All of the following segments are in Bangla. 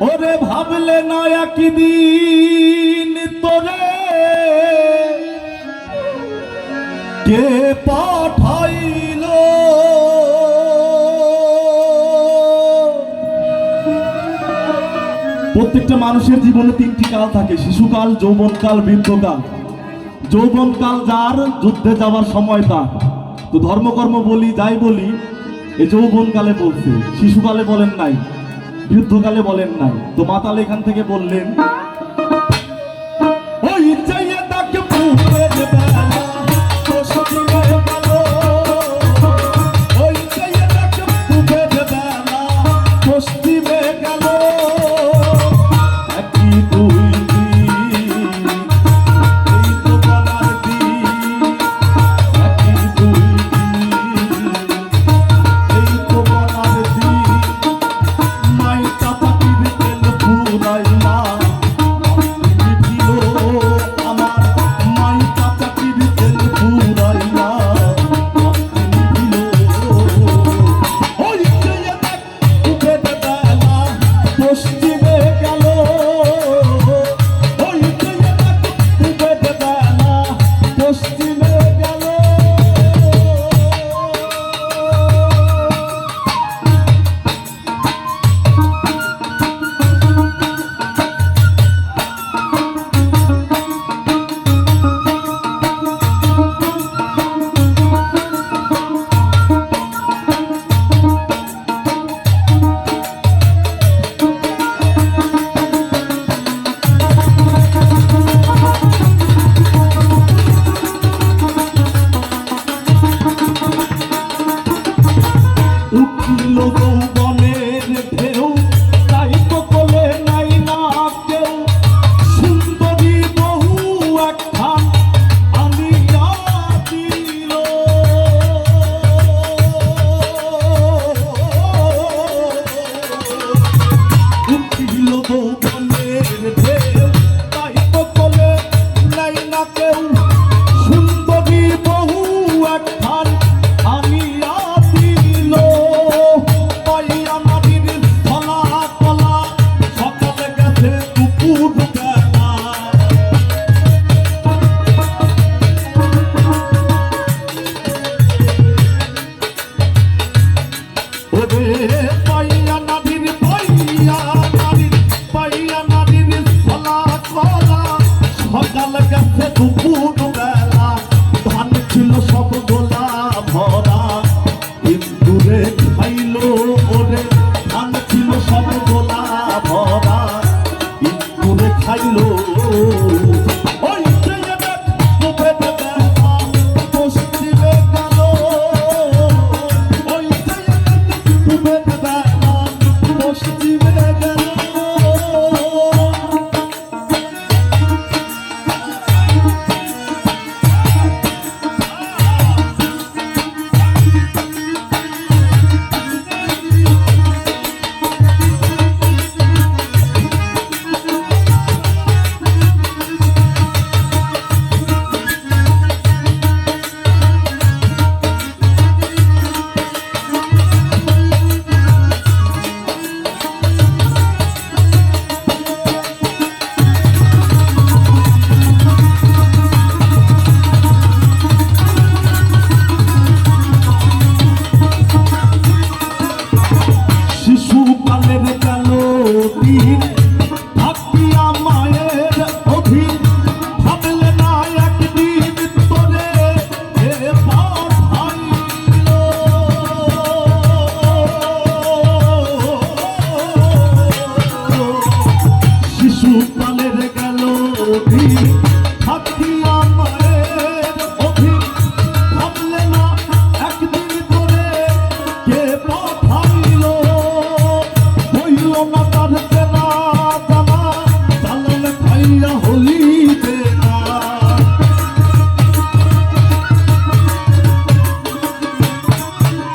ওরে ভাবলে না তোরে। কে পাঠাইল? প্রত্যেকটা মানুষের জীবনে তিনটি কাল থাকে, শিশুকাল, যৌবনকাল, বৃদ্ধকাল। যৌবনকাল যার, যুদ্ধে যাওয়ার সময় তার। তো ধর্মকর্ম বলি, যাই বলি এই যৌবনকালে বলছে শিশুকালে বলেন নাই বৃদ্ধকালে বলেন নাই। তো মাতাল এখান থেকে বললেন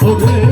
poder.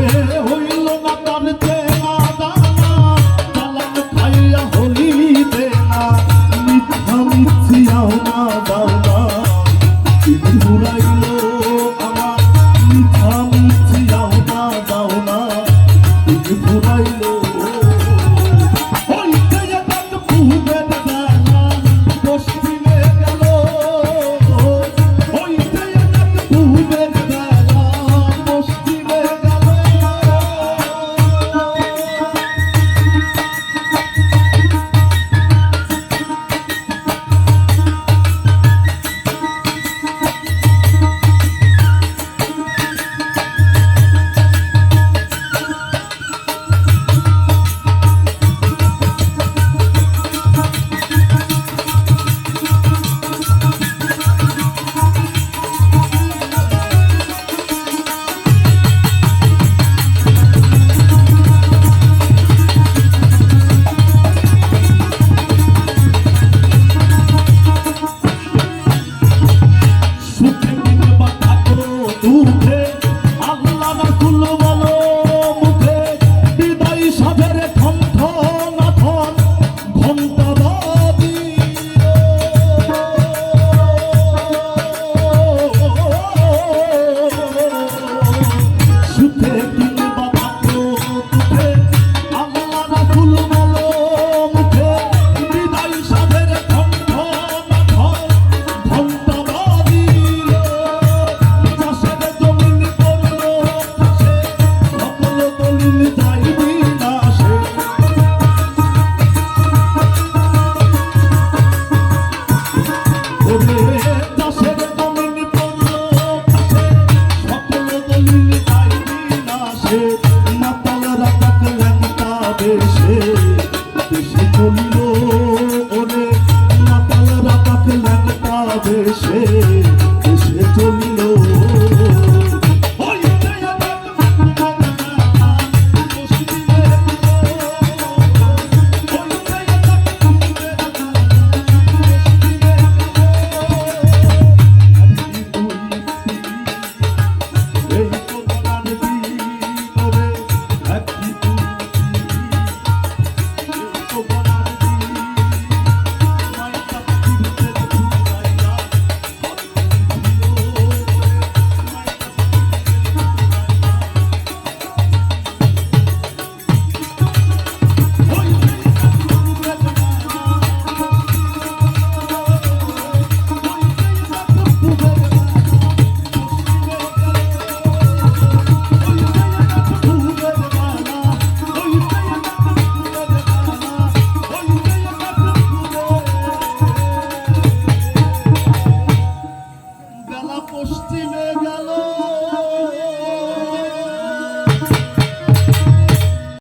verecer